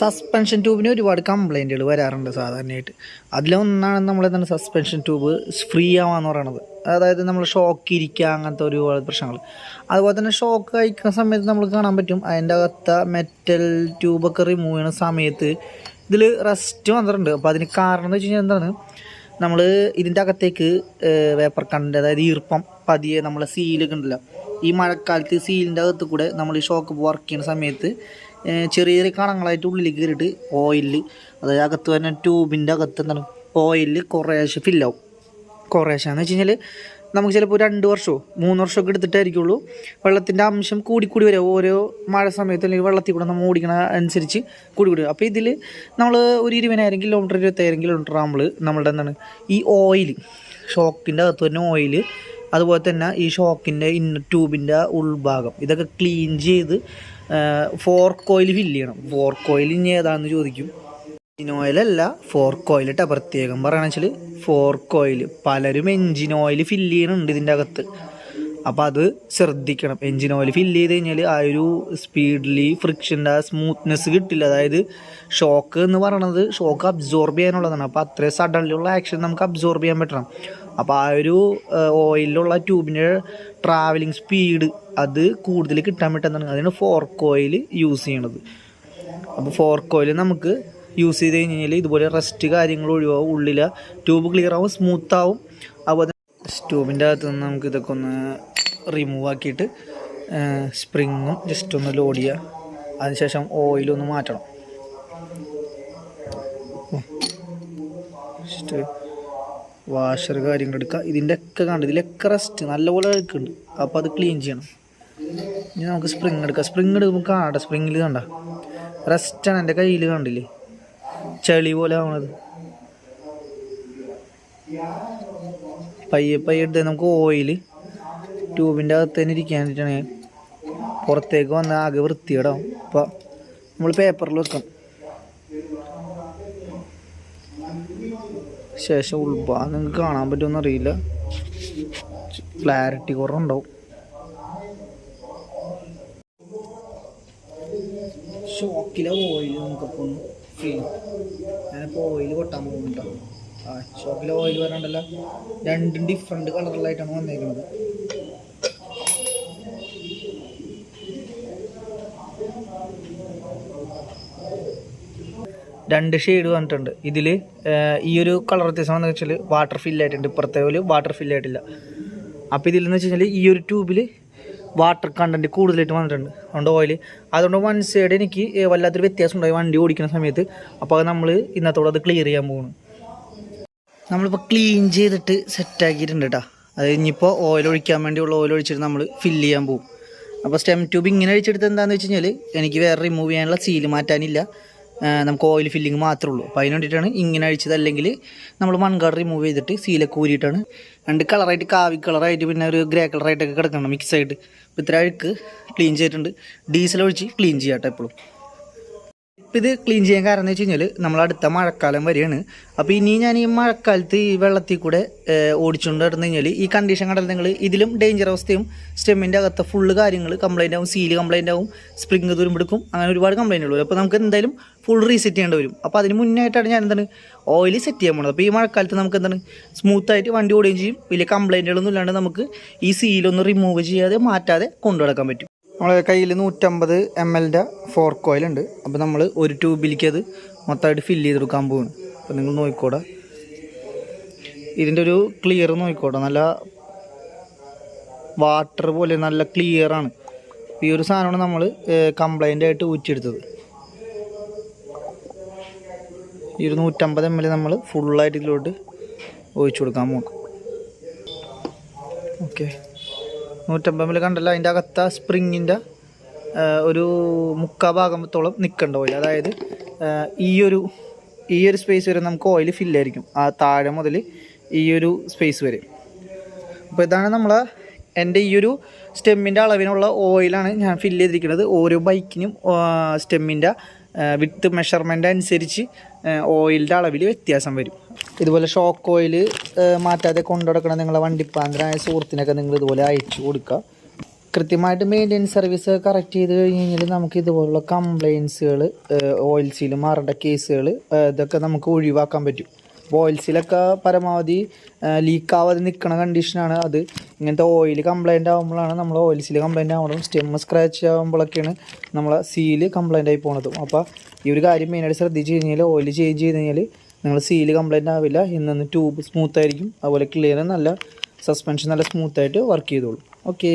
Suspension ട്യൂബിന് ഒരുപാട് കംപ്ലൈന്റുകൾ വരാറുണ്ട് സാധാരണയായിട്ട്. അതിലൊന്നാണ് നമ്മൾ എന്താണ് സസ്പെൻഷൻ ട്യൂബ് ഫ്രീ ആവാന്ന് പറയണത്. അതായത് നമ്മൾ ഷോക്ക് ഇരിക്കുക അങ്ങനത്തെ ഒരുപാട് പ്രശ്നങ്ങൾ അതുപോലെ തന്നെ ഷോക്ക് കഴിക്കുന്ന സമയത്ത് നമ്മൾ കാണാൻ പറ്റും അതിന്റെ അകത്ത മെറ്റൽ ട്യൂബൊക്കെ റിമൂവ് ചെയ്യുന്ന സമയത്ത് ഇതിൽ റെസ്റ്റ് വന്നിട്ടുണ്ട്. അപ്പോൾ അതിന് കാരണം എന്ന് വെച്ച് കഴിഞ്ഞാൽ എന്താണ്? നമ്മൾ ഇതിന്റെ അകത്തേക്ക് വേപ്പർ കണ്ണിന്റെ അതായത് ഈർപ്പം പതിയെ നമ്മളെ സീലൊക്കെ ഉണ്ടല്ലോ ഈ മഴക്കാലത്ത് സീലിന്റെ അകത്ത് കൂടെ നമ്മൾ ഈ ഷോക്ക് വർക്ക് ചെയ്യുന്ന സമയത്ത് ചെറിയ ചെറിയ കണങ്ങളായിട്ട് ഉള്ളിലേക്ക് കയറിയിട്ട് ഓയിൽ അതായത് അകത്ത് തന്നെ ട്യൂബിന്റെ അകത്ത് എന്താണ് ഓയിൽ കുറേശ്ശെ ഫില്ലാവും കുറേശ്ശെ എന്ന് വെച്ച് കഴിഞ്ഞാൽ നമുക്ക് ചിലപ്പോൾ രണ്ട് വർഷമോ മൂന്ന് വർഷമൊക്കെ എടുത്തിട്ടായിരിക്കുള്ളൂ. വെള്ളത്തിന്റെ അംശം കൂടിക്കൂടി വരും. ഓരോ മഴ സമയത്ത് അല്ലെങ്കിൽ വെള്ളത്തിൽ കൂടെ നമ്മൾ ഓടിക്കണ അനുസരിച്ച് കൂടി അപ്പോൾ ഇതിൽ നമ്മൾ ഒരു ഇരുപതിനായിരം കിലോമീറ്റർ ഇരുപത്തായിരം കിലോമീറ്റർ നമ്മൾ നമ്മളുടെ എന്താണ് ഈ ഓയിൽ ഷോക്കിന്റെ അകത്ത് തന്നെ ഓയിൽ അതുപോലെ തന്നെ ഈ ഷോക്കിന്റെ ഇന്ന ട്യൂബിന്റെ ഉൾഭാഗം ഇതൊക്കെ ക്ലീൻ ചെയ്ത് ഫോർക്ക് കോയിൽ ഫില്ല് ചെയ്യണം. ഫോർ കോയിൽ ഇനി ഏതാണെന്ന് ചോദിക്കും. എഞ്ചിൻ ഓയിലല്ല ഫോർ കോയിൽ കേട്ടോ പ്രത്യേകം പറയണെന്ന് വെച്ചാൽ ഫോർ കോയിൽ പലരും എഞ്ചിൻ ഓയിൽ ഫില്ല് ചെയ്യുന്നുണ്ട് ഇതിന്റെ അകത്ത്. അപ്പോൾ അത് ശ്രദ്ധിക്കണം. എഞ്ചിൻ ഓയിൽ ഫില്ല് ചെയ്ത് കഴിഞ്ഞാൽ ആ ഒരു സ്പീഡിൽ ഫ്രിക്ഷന്റെ ആ സ്മൂത്ത്നെസ് കിട്ടില്ല. അതായത് ഷോക്ക് എന്ന് പറയണത് ഷോക്ക് അബ്സോർബ് ചെയ്യാനുള്ളതാണ്. അപ്പോൾ അത്രയും സഡൻലിയുള്ള ആക്ഷൻ നമുക്ക് അബ്സോർബ് ചെയ്യാൻ പറ്റണം. അപ്പോൾ ആ ഒരു ഓയിലുള്ള ട്യൂബിന്റെ ട്രാവലിംഗ് സ്പീഡ് അത് കൂടുതൽ കിട്ടാൻ പറ്റുന്നതാണ് അതിന് ഫോർക്ക് ഓയിൽ യൂസ് ചെയ്യണത്. അപ്പോൾ ഫോർക്ക് ഓയിൽ നമുക്ക് യൂസ് ചെയ്ത് കഴിഞ്ഞ് കഴിഞ്ഞാൽ ഇതുപോലെ റെസ്റ്റ് കാര്യങ്ങൾ ഒഴിവാകും ഉള്ളിലെ ട്യൂബ് ക്ലിയർ ആവും സ്മൂത്ത് ആവും. അതുപോലെ ട്യൂബിന്റെ അകത്ത് നിന്ന് നമുക്ക് ഇതൊക്കെ ഒന്ന് റിമൂവ് ആക്കിയിട്ട് സ്പ്രിങ്ങും ജസ്റ്റ് ഒന്ന് ലോഡ് ചെയ്യുക അതിനുശേഷം ഓയിലൊന്ന് മാറ്റണം. ജസ്റ്റ് വാഷർ കാര്യങ്ങൾ എടുക്കുക. ഇതിന്റെ ഒക്കെ കണ്ട്. ഇതിലൊക്കെ റെസ്റ്റ് നല്ലപോലെ എടുക്കുന്നുണ്ട് അപ്പോൾ അത് ക്ലീൻ ചെയ്യണം. ഇനി നമുക്ക് സ്പ്രിങ് എടുക്കാം. സ്പ്രിങ് എടുക്കുമ്പോൾ കാണട്ടെ സ്പ്രിങ്ങിൽ കണ്ട. റെസ്റ്റാണ് എന്റെ കയ്യിൽ കണ്ടില്ലേ? ചെളി പോലെ ആവണത്. പയ്യെ പയ്യെ എടുത്ത് നമുക്ക് ഓയിൽ ട്യൂബിന്റെ അകത്ത് തന്നെ ഇരിക്കാൻ വേണ്ടിയിട്ടാണ് പുറത്തേക്ക് വന്ന ആകെ വൃത്തികേടാവും. അപ്പോൾ നമ്മൾ പേപ്പറിൽ വെക്കാം ശേഷം ഉൾഭാഗം നിങ്ങൾക്ക് കാണാൻ പറ്റുമെന്ന് അറിയില്ല ക്ലാരിറ്റി കുറവുണ്ടാവും. ഷോക്കിലെ ഓയിൽ നമുക്കപ്പോൾ ഫീൽ ഞാനിപ്പോൾ ഓയിൽ കൊട്ടാൻ പോകുന്നുണ്ടോ. ആ ഷോക്കിലെ ഓയിൽ വരാണ്ടല്ല രണ്ടും ഡിഫറെന്റ് കളറിലായിട്ടാണ് വന്നേക്കുന്നത്. രണ്ട് ഷെയ്ഡ് വന്നിട്ടുണ്ട്. ഇതിൽ ഈ ഒരു കളർ വ്യത്യാസം എന്ന് വെച്ചാൽ വാട്ടർ ഫില്ലായിട്ടുണ്ട് ഇപ്പുറത്തെ പോലെ വാട്ടർ ഫില്ലായിട്ടില്ല അപ്പോൾ ഇതിലെന്ന് വെച്ച് കഴിഞ്ഞാൽ ഈ ഒരു ട്യൂബിൽ വാട്ടർ കണ്ടന്റ് കൂടുതലായിട്ട് വന്നിട്ടുണ്ട്. അതുകൊണ്ട് ഓയിൽ അതുകൊണ്ട് വൺ സൈഡ് എനിക്ക് വല്ലാത്തൊരു വ്യത്യാസം ഉണ്ടായി വണ്ടി ഓടിക്കുന്ന സമയത്ത്. അപ്പോൾ അത് നമ്മൾ ഇന്നത്തോടെ അത് ക്ലിയർ ചെയ്യാൻ പോകുന്നു നമ്മളിപ്പോൾ ക്ലീൻ ചെയ്തിട്ട് സെറ്റ് ആക്കിയിട്ടുണ്ട് കേട്ടോ അത് ഇനിയിപ്പോൾ ഓയിൽ ഒഴിക്കാൻ വേണ്ടിയുള്ള ഓയിൽ ഒഴിച്ചിട്ട് നമ്മൾ ഫില്ല് ചെയ്യാൻ പോകും അപ്പോൾ സ്റ്റെം ട്യൂബ് ഇങ്ങനെ അഴിച്ചെടുത്ത് എന്താണെന്ന് വെച്ച് കഴിഞ്ഞാൽ എനിക്ക് വേറെ റിമൂവ് ചെയ്യാനുള്ള സീൽ മാറ്റാനില്ല. നമുക്ക് ഓയിൽ ഫില്ലിങ് മാത്രമേ ഉള്ളൂ അപ്പോൾ അതിന് വേണ്ടിയിട്ടാണ് ഇങ്ങനെ അഴിച്ചത്. അല്ലെങ്കിൽ നമ്മൾ മൺകാട് റിമൂവ് ചെയ്തിട്ട് സീലൊക്കെ ഊരിയിട്ടാണ്. രണ്ട് കളറായിട്ട് കാവി കളറായിട്ട് പിന്നെ ഒരു ഗ്രേ കളറായിട്ടൊക്കെ കിടക്കണം മിക്സ് ആയിട്ട്. അപ്പോൾ ഇത്ര അഴുക്ക് ക്ലീൻ ചെയ്തിട്ടുണ്ട്. ഡീസൽ ഒഴിച്ച് ക്ലീൻ ചെയ്യാട്ടോ എപ്പോഴും. ഇത് ക്ലീൻ ചെയ്യാൻ കാരണം എന്ന് വെച്ച് കഴിഞ്ഞാൽ നമ്മൾ അടുത്ത മഴക്കാലം വരെയാണ്. അപ്പോൾ ഇനി ഞാൻ ഈ മഴക്കാലത്ത് ഈ വെള്ളത്തിൽ കൂടെ ഓടിച്ചുകൊണ്ട് നടന്നു കഴിഞ്ഞാൽ ഈ കണ്ടീഷൻ കണ്ടാൽ നിങ്ങൾ ഇതിലും ഡേഞ്ചർ അവസ്ഥയും സ്റ്റെമ്മിന്റെ അകത്തെ ഫുള്ള് കാര്യങ്ങൾ കംപ്ലൈന്റ് ആവും സീൽ കംപ്ലൈന്റ് ആവും സ്പ്രിങ് തുരുമ്പെടുക്കും അങ്ങനെ ഒരുപാട് കംപ്ലൈന്റ് ഉള്ളൂ. അപ്പോൾ നമുക്ക് എന്തായാലും ഫുൾ റീസെറ്റ് ചെയ്യേണ്ടി വരും. അപ്പോൾ അതിന് മുന്നായിട്ടാണ് ഞാൻ എന്താണ് ഓയിൽ സെറ്റ് ചെയ്യാൻ പോകുന്നത് അപ്പോൾ ഈ മഴക്കാലത്ത് നമുക്ക് എന്താണ് സ്മൂത്തായിട്ട് വണ്ടി ഓടുകയും ചെയ്യും. വലിയ കംപ്ലൈന്റുകളൊന്നും ഇല്ലാണ്ട് നമുക്ക് ഈ സീലൊന്നും റിമൂവ് ചെയ്യാതെ മാറ്റാതെ കൊണ്ടു നടക്കാൻ പറ്റും. നമ്മളെ കയ്യിൽ നൂറ്റമ്പത് എം എല്ലിന്റെ ഫോർ കോയിലുണ്ട് അപ്പോൾ നമ്മൾ ഒരു ട്യൂബിലേക്ക് അത് മൊത്തമായിട്ട് ഫില്ല് ചെയ്തെടുക്കാൻ പോവാണ് അപ്പോൾ നിങ്ങൾ നോക്കിക്കോടെ. ഇതിന്റെ ഒരു ക്ലിയർ നോക്കിക്കോട്ടെ നല്ല വാട്ടർ പോലെ നല്ല ക്ലിയർ ആണ്. ഈ ഒരു സാധനമാണ് നമ്മൾ കംപ്ലൈന്റ് ആയിട്ട് ഊറ്റിയെടുത്തത്. ഈ ഒരു നൂറ്റമ്പത് എം എൽ നമ്മൾ ഫുള്ളായിട്ട് ഇതിലോട്ട് ഒഴിച്ചു കൊടുക്കാൻ പോകണം ഓക്കെ നൂറ്റമ്പത് എം എൽ കണ്ടല്ലോ അതിന്റെ അകത്ത സ്പ്രിങ്ങിന്റെ ഒരു മുക്കാ ഭാഗത്തോളം നിൽക്കേണ്ട ഓയിൽ അതായത് ഈ ഒരു ഈ ഒരു സ്പേസ് വരെ നമുക്ക് ഓയിൽ ഫില്ലായിരിക്കും ആ താഴെ മുതൽ ഈ ഒരു സ്പേസ് വരെ. അപ്പോൾ ഇതാണ് നമ്മൾ എന്റെ ഈ ഒരു സ്റ്റെമ്മിന്റെ അളവിനുള്ള ഓയിലാണ് ഞാൻ ഫില്ല് ചെയ്തിരിക്കുന്നത്. ഓരോ ബൈക്കിനും സ്റ്റെമ്മിന്റെ വിത്ത് മെഷർമെന്റ് അനുസരിച്ച് ഓയിലിന്റെ അളവിൽ വ്യത്യാസം വരും. ഇതുപോലെ ഷോക്ക് ഓയിൽ മാറ്റാതെ കൊണ്ടുനടക്കണം നിങ്ങളെ വണ്ടിപ്പാന്തരായ സുഹൃത്തിനൊക്കെ നിങ്ങൾ ഇതുപോലെ അയച്ചു കൊടുക്കുക. കൃത്യമായിട്ട് മെയിന്റെനൻസ് സർവീസ് കറക്റ്റ് ചെയ്ത് കഴിഞ്ഞ് കഴിഞ്ഞാൽ നമുക്ക് ഇതുപോലുള്ള കംപ്ലയിൻസുകൾ ഓയിൽ സീൽ മാറേണ്ട കേസുകൾ ഇതൊക്കെ നമുക്ക് ഒഴിവാക്കാൻ പറ്റും. ഓയിൽ സീലൊക്കെ പരമാവധി ലീക്ക് ആവാതെ നിൽക്കുന്ന കണ്ടീഷനാണ് അത്. ഇങ്ങനത്തെ ഓയിൽ കംപ്ലൈന്റ് ആകുമ്പോഴാണ് നമ്മൾ ഓയിൽസിൽ കംപ്ലൈന്റ് ആകുമ്പോഴും സ്റ്റെമ്മ് സ്ക്രാച്ച് ആകുമ്പോഴൊക്കെയാണ് നമ്മളെ സീൽ കംപ്ലൈന്റ് ആയി പോകുന്നതും അപ്പോൾ ഈ ഒരു കാര്യം മെയിനായിട്ട് ശ്രദ്ധിച്ച് കഴിഞ്ഞാൽ ഓയിൽ ചേഞ്ച് ചെയ്ത് കഴിഞ്ഞാൽ നിങ്ങൾ സീൽ കംപ്ലൈന്റ് ആവില്ല. ഇന്നൊന്ന് ട്യൂബ് സ്മൂത്തായിരിക്കും അതുപോലെ ക്ലിയർ നല്ല സസ്പെൻഷൻ നല്ല സ്മൂത്തായിട്ട് വർക്ക് ചെയ്തോളും. ഓക്കെ